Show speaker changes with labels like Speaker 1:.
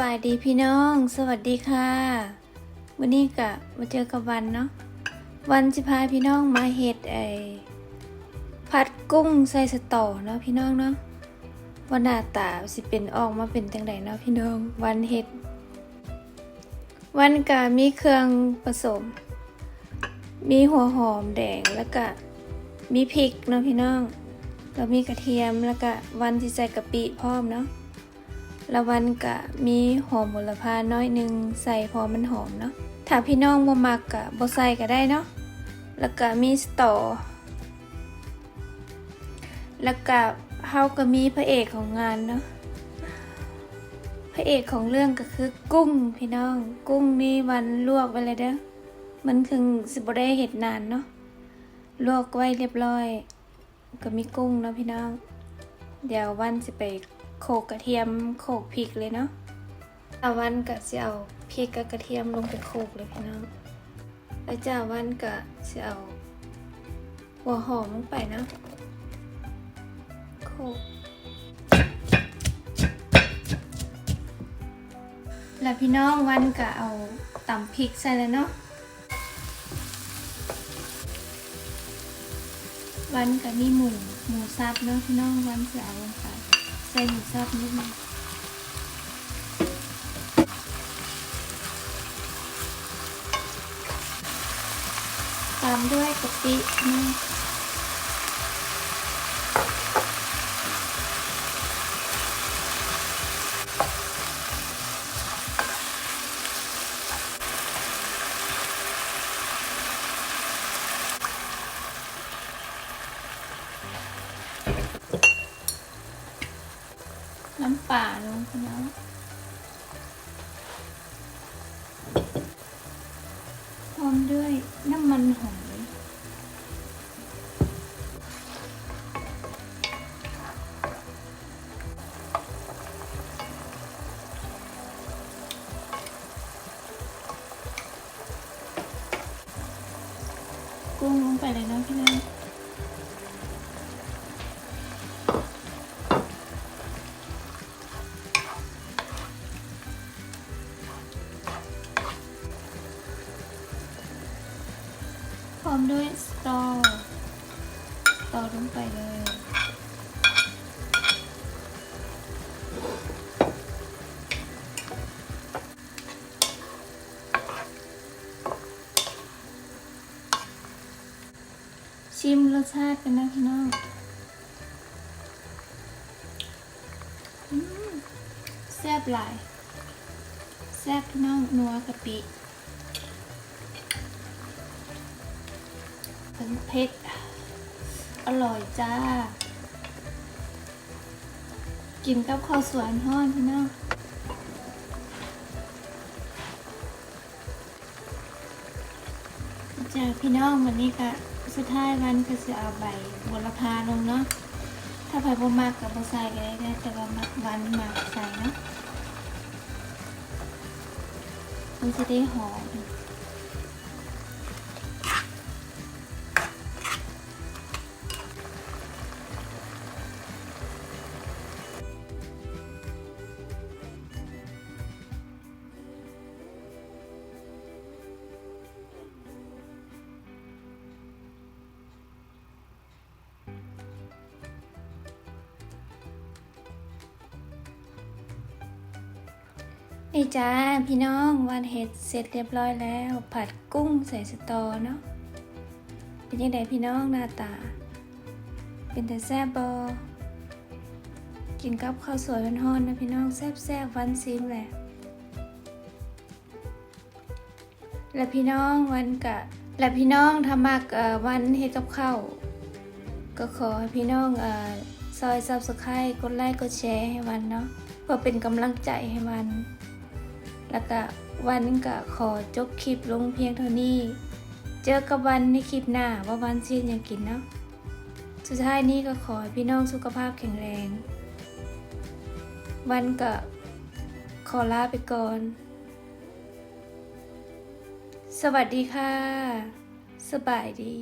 Speaker 1: บายดีพี่น้อง สวัสดีค่ะวันนี้กะมาเจอกับวันเนาะวันจะพาพี่น้องมาเฮ็ดไอผัดกุ้งใส่สตอเนาะพี่น้องเนาะว่าหน้าตาสิเป็นออกมาเป็นจังไดเนาะพี่น้อง วันเฮ็ด วันกะมีเครื่องผสม มีหัวหอมแดงแล้วก็มีพริกเนาะพี่น้องแล้วมีกระเทียมแล้วก็วันที่ใส่กะปิพร้อมเนาะ ละวันกะมีหอมบุรพาน้อยหนึ่งใส่พอมันหอมเนาะถ้าพี่น้องบ่มักกะบ่ใส่ก็ได้เนาะแล้วก็มีสตอแล้วก็เฮาก็มีพระเอกของงานเนาะพระเอกของเรื่องก็คือกุ้งพี่น้อง กุ้งนี่วันลวกไว้เลยเด้อมันถึงสิบ่ได้เฮ็ดนานเนาะลวกไว้เรียบร้อย ก็มีกุ้งเนาะพี่น้อง เดี๋ยววันสิไป โขกกระเทียมโขกพริกเลยเนาะอาวันก็สิเอาพริกกับกระเทียมลงไปโขกเลยพี่น้องแล้วจ้าวันก็สิเอาหัวหอมลงไปเนาะโขกแล้วพี่น้องวันก็เอาตำพริกใส่เลยเนาะวันกับมีหมูหมูสับเนาะพี่น้องวันจะเอาลงไป ใส่หมูสับนิดนึงตามด้วยกะปินี่ ป่าลงพี่น้องพร้อมด้วยน้ำมันหอยกุ้งลงไปเลยนะพี่น้อง พร้อมด้วยสตอสตอลงไปเลย ชิมรสชาติกันนะพี่น้องแซ่บหลายแซ่บพี่น้องนัวกะปิ ถึงเผ็ด อร่อยจ้า กินกับข้าวสวยห้อนพี่น้องจ้าพี่น้องวันนี้ก็สุดท้ายวันก็จะเอาใบบัวลพาลงเนาะ ถ้าไผ่บ่มากกับบ่ใส่ก็ได้ แต่ว่าวันมากใส่เนาะมันจะได้หอม นี่จ้าพี่น้องวันเห็ดเสร็จเรียบร้อยแล้ว ผัดกุ้งใส่สตอเนาะเป็นยังไงพี่น้องหน้าตา เป็นแต่แซ่บบอกินกับข้าวสวยร้อนๆนะพี่น้องแซ่บแซ่บๆวันซิมแหละ และพี่น้องวันกะ และพี่น้องทำมากวันเฮ็ดกับข้าวก็ขอให้พี่น้องอซอยซับสไครต์กดไลค์กดแชร์ให้วันเนาะเพื่อเป็นกำลังใจให้วัน แล้วก็วันก็ขอจบคลิปลงเพียงเท่านี้ เจอกับวันในคลิปหน้าว่าวันซียนยังกินเนาะ สุดท้ายนี้ก็ขอให้พี่น้องสุขภาพแข็งแรง วันก็ขอลาไปก่อน สวัสดีค่ะ สบายดี